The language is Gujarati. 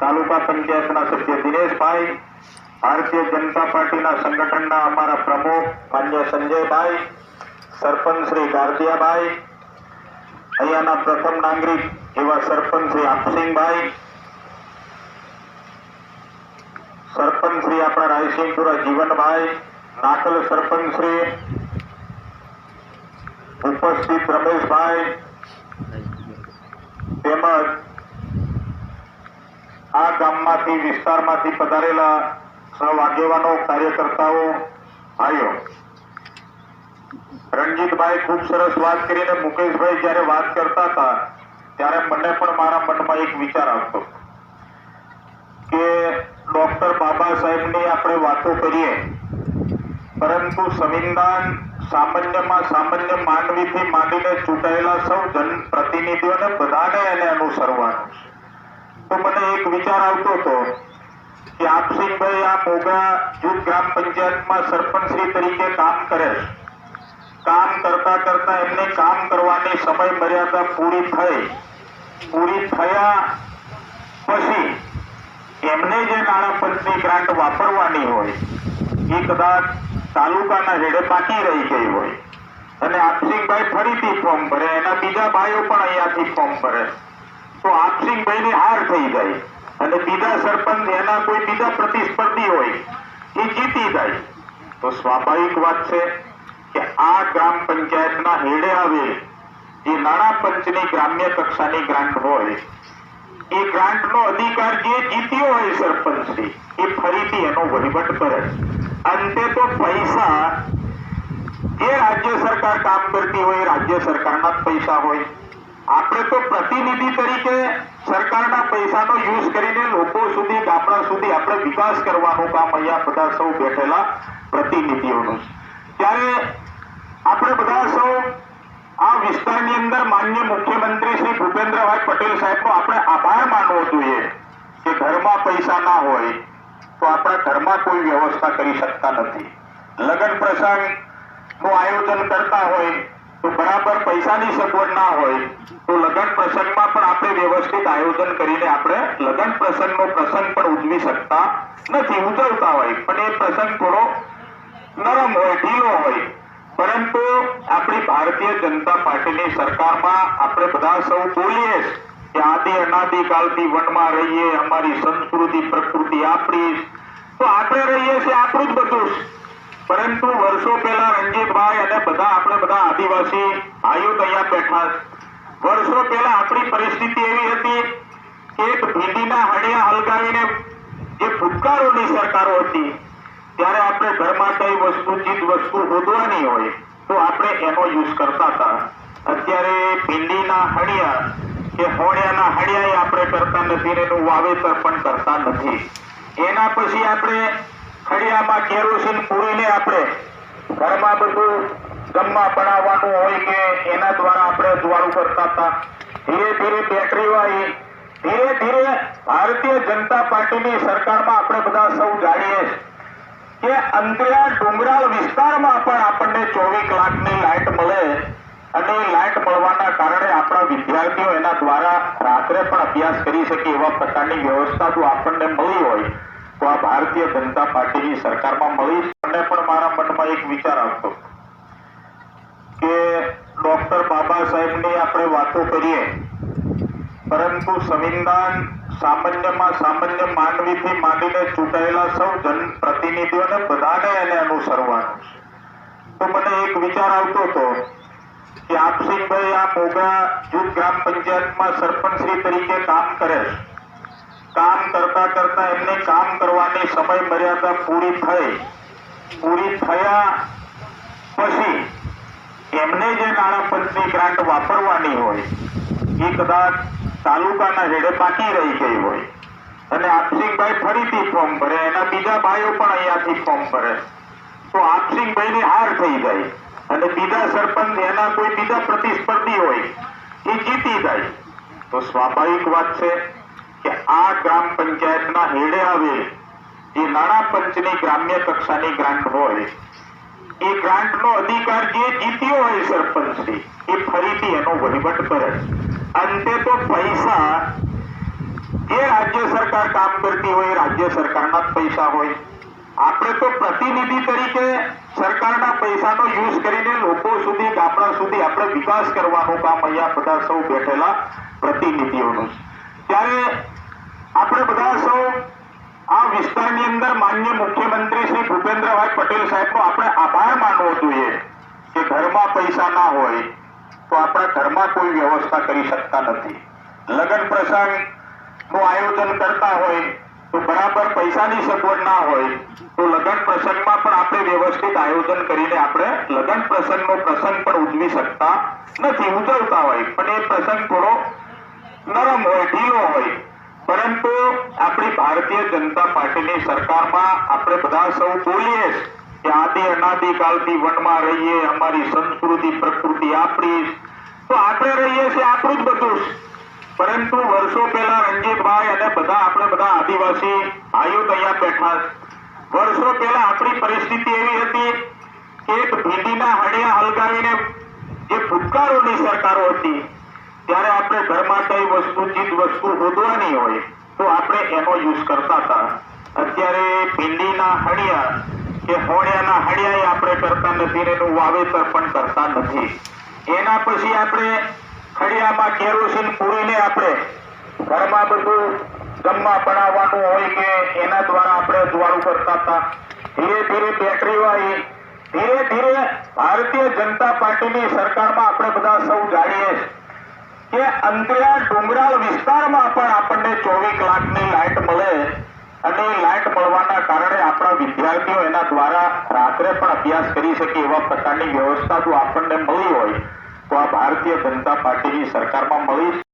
તાલુકા પંચાયતના સભ્ય દિનેશભાઈ, ભારતીય જનતા પાર્ટીના સંગઠનના અમારા પ્રમુખ માન્ય સંજયભાઈ, સરપંચ શ્રી ગારદિયાભાઈ અહીંયાના પ્રથમ નાગરિક એવા સરપંચ શ્રી આપસિંહભાઈ સરપંચ શ્રી આપણા રાયસિંહપુરા જીવનભાઈ, નાકલ સરપંચ શ્રી, ઉપસ્થિત રમેશભાઈ, તેમજ આ ગામમાંથી, વિસ્તારમાંથી પધારેલા સૌ આગેવાનો, કાર્યકર્તાઓ, ભાઈઓ રણજીતભાઈ ખૂબ સરસ વાત કરીને મુકેશભાઈ જ્યારે વાત કરતા હતા, ત્યારે મને પણ મારા મનમાં એક વિચાર આવતો કે ડોક્ટર બાબા સાહેબની આપણે વાતો કરીએ, પરંતુ સંવિધાન સામાન્યમાં સામાન્ય માનવીથી માંડીને ચૂંટાયેલા સૌ જનપ્રતિનિધિઓને બધાને એને અનુસરવાનું છે. તો મને એક વિચાર આવતો હતો કે આપસિંહભાઈ આ મોગરા જૂથ ગ્રામ પંચાયતમાં સરપંચશ્રી તરીકે કામ કરે કામ કરતા કરતા એમને કામ કરવાની સમય મર્યાદા પૂરી થઈ. પૂરી થયા પછી એમને જે નાણાપંચની ગ્રાન્ટ વાપરવાની હોય, એ કદાચ તાલુકાના હેડે બાકી રહી ગઈ હોય. અને આપસિંહભાઈ ફરીથી ફોર્મ ભરે, એના બીજા ભાઈઓ પણ અહીંયાથી ફોર્મ ભરે. તો આપસિંહભાઈની હાર થઈ જાય અને બીજા સરપંચ એના કોઈ બીજા પ્રતિસ્પર્ધી હોય, એ જીતી જાય. તો સ્વાભાવિક વાત છે કે આ ગ્રામ પંચાયતના હેડે આવેલ જે નાણાં પંચની ગ્રામ્ય કક્ષાની ગ્રાન્ટ હોય, એ ગ્રાન્ટનો અધિકાર જે જીત્યો હોય સરપંચથી એ ફરીથી એનો વહીવટ કરે. અંતે તો પૈસા જે રાજ્ય સરકાર કામ કરતી હોય રાજ્ય સરકારના પૈસા હોય. આપણે તો પ્રતિનિધિ તરીકે સરકારના પૈસાનો યુઝ કરીને લોકો સુધી, ગામડા સુધી આપણે વિકાસ કરવાનું કામ અહીંયા બધા સૌ બેઠેલા પ્રતિનિધિઓનું. ત્યારે આપણે બધા સૌ આ વિસ્તારની અંદર માન્ય મુખ્યમંત્રી શ્રી ભૂપેન્દ્રભાઈ પટેલ સાહેબનો આપણે આભાર માનવો જોઈએ કે ઘરમાં પૈસા ના હોય તો આપણા ઘરમાં કોઈ વ્યવસ્થા કરી શકતા નથી. લગ્ન પ્રસંગનું આયોજન કરતા હોય તો બરાબર પૈસાની સગવડ ના હોય, તો લગ્ન પ્રસંગમાં પણ આપણે વ્યવસ્થિત આયોજન કરીને આપણે લગ્ન પ્રસંગનો પ્રસંગ પણ ઉજવી શકતા નથી, ઉજવતા હોય. પણ એ પ્રસંગ થોડો નરમ હોય, ઢીલો હોય. પરંતુ આપણી ભારતીય જનતા પાર્ટીની સરકારમાં આપણે બધા સૌ બોલીએ કે આદિ, અનાદિ કાલથી વનમાં રહીએ, અમારી સંસ્કૃતિ, પ્રકૃતિ આપણી તો આપણે રહીએ છીએ, આપણું જ બધું. પરંતુ વર્ષો પહેલા રણજીતભાઈ અને બધા આપણે બધા આદિવાસી તો અહીંયા બેઠા વર્ષો પહેલા આપણી પરિસ્થિતિ એવી હતી કે ભીંડીના હળિયા હલગાવીને જે ભૂતકાળોની સરકારો હતી, ત્યારે આપણે ઘરમાં કઈ વસ્તુ, ચીજ, વસ્તુ શોધવાની હોય, તો આપણે એનો યુઝ કરતા હતા. અત્યારે ભીંડીના હળિયા કે હોળિયાના હળિયા આપણે કરતા નથી એનું વાવેતર પણ કરતા નથી. એના પછી આપણે ખડિયામાં કેરોસીન પૂરીને આપણે ઘરમાં બધું જમવા બનાવવાનું હોય કે એના દ્વારા આપણે અજવાળું કરતા હતા. ધીરે ધીરે બેટરી વાળી, ધીરે ધીરે ભારતીય જનતા પાર્ટીની સરકારમાં આપણે બધા સૌ જાણીએ કે અંતરિયાળ ડુંગરાળ વિસ્તારમાં પણ આપણને ચોવીસ લાખની લાઇટ મળે અને લાઇટ મળવાના કારણે આપણા વિદ્યાર્થીઓ એના દ્વારા રાત્રે પણ અભ્યાસ કરી શકે એવા પ્રકારની વ્યવસ્થા જો આપણને મળી હોય આ ભારતીય જનતા પાર્ટીની સરકારમાં મળી અને પણ મારા મનમાં એક વિચાર આવતો કે ડોક્ટર બાબા સાહેબની આપણે વાતો કરીએ, પરંતુ સંવિધાન સામાન્યમાં સામાન્ય માનવીથી માંડીને ચૂંટાયેલા સૌ જનપ્રતિનિધિઓને બધાને એને અનુસરવાનું તો મને એક વિચાર આવતો હતો કે આપસિંહભાઈ આ મોગરા જૂથ ગ્રામ પંચાયતમાં સરપંચશ્રી તરીકે કામ કરે છે. કામ કરતા કરતા એમને કામ કરવાની સમય મર્યાદા પૂરી થઈ. પૂરી થયા પછી એમને જે નાણાપંચની ગ્રાન્ટ વાપરવાની હોય, એ કદાચ તાલુકાના હેડે બાકી રહી ગઈ હોય. અને આપસિંગભાઈ ફરીથી ફોર્મ ભરે, એના બીજા ભાઈઓ પણ અહીંયાથી ફોર્મ ભરે. તો આપસિંગભાઈની હાર થઈ જાય અને બીજા સરપંચ, એના કોઈ બીજા પ્રતિસ્પર્ધી હોય, એ જીતી જાય. તો સ્વાભાવિક વાત છે કે આ ગ્રામ પંચાયતના હેડે આવે જે નાણાં પંચની ગ્રામ્ય કક્ષાની ગ્રાન્ટ હોય. એ ગ્રાન્ટનો અધિકાર જે જીત્યો હોય સરપંચથી એ ફરીથી એનો વહીવટ કરે. અંતે તો પૈસા જે રાજ્ય સરકાર કામ કરતી હોય રાજ્ય સરકારના જ પૈસા હોય. આપણે તો પ્રતિનિધિ તરીકે સરકારના પૈસાનો યુઝ કરીને લોકો સુધી, ગામડા સુધી આપણે વિકાસ કરવાનું કામ અહીંયા બધા સૌ બેઠેલા પ્રતિનિધિઓનું. ત્યારે આપણે બધા સૌ આ વિસ્તારની અંદર માન્ય મુખ્યમંત્રી શ્રી ભૂપેન્દ્રભાઈ પટેલ સાહેબનો આપણે આભાર માનવો જોઈએ કે ઘરમાં પૈસા ના હોય તો આપણા ઘરમાં કોઈ વ્યવસ્થા કરી શકતા નથી. લગ્ન પ્રસંગનું આયોજન કરતા હોય તો બરાબર પૈસાની સગવડ ના હોય તો લગ્ન પ્રસંગમાં પણ આપણે વ્યવસ્થિત આયોજન કરીને આપણે લગ્ન પ્રસંગનો પ્રસંગ પણ ઉજવી શકતા નથી. ઉજવતા હોય પણ એ પ્રસંગ થોડો નરમ હોય, ઢીલો હોય. પરંતુ આપણી ભારતીય જનતા પાર્ટીની સરકારમાં આપણે બધા સૌ બોલીએ કે આદિ અનાદિકાલથી વનમાં રહીએ, અમારી સંસ્કૃતિ, પ્રકૃતિ આપણી તો આપણે રહીએ છીએ આપણું જ બધું. પરંતુ વર્ષો પહેલા રણજીતભાઈ અને બધા આપણે બધા આદિવાસી ભાઈઓ અહીંયા બેઠા વર્ષો પહેલા આપણી પરિસ્થિતિ એવી હતી કે એક ભીંડીના હળિયા હલગાવીને જે ભૂતકાળોની સરકારો હતી ત્યારે આપણે ઘરમાં કઈ વસ્તુ, ચીજ, વસ્તુ હોદવાની હોય, તો આપણે એનો યુઝ કરતા હતા. અત્યારે ભીંડીના હળિયા કે હોળિયાના હળિયા આપણે કરતા નથી એનું વાવેતર પણ કરતા નથી. એના પછી આપણે ખડિયામાં કેરોસીન પૂરીને આપણે ઘરમાં બધું જમવા બનાવવાનું હોય કે એના દ્વારા આપણે દ્વારું કરતા હતા. ધીરે ધીરે બેટરી વાળી, ધીરે ધીરે ભારતીય જનતા પાર્ટીની સરકારમાં આપણે બધા સૌ જાણીએ છીએ. કે અંતરિયાળ ડુંગરાળ વિસ્તારમાં પણ આપણને ચોવીસ લાખની લાઇટ મળે અને લાઇટ મળવાના કારણે આપણા વિદ્યાર્થીઓ એના દ્વારા રાત્રે પણ અભ્યાસ કરી શકે એવા પ્રકારની વ્યવસ્થા જો આપણને મળી હોય, તો આ ભારતીય જનતા પાર્ટીની સરકારમાં મળી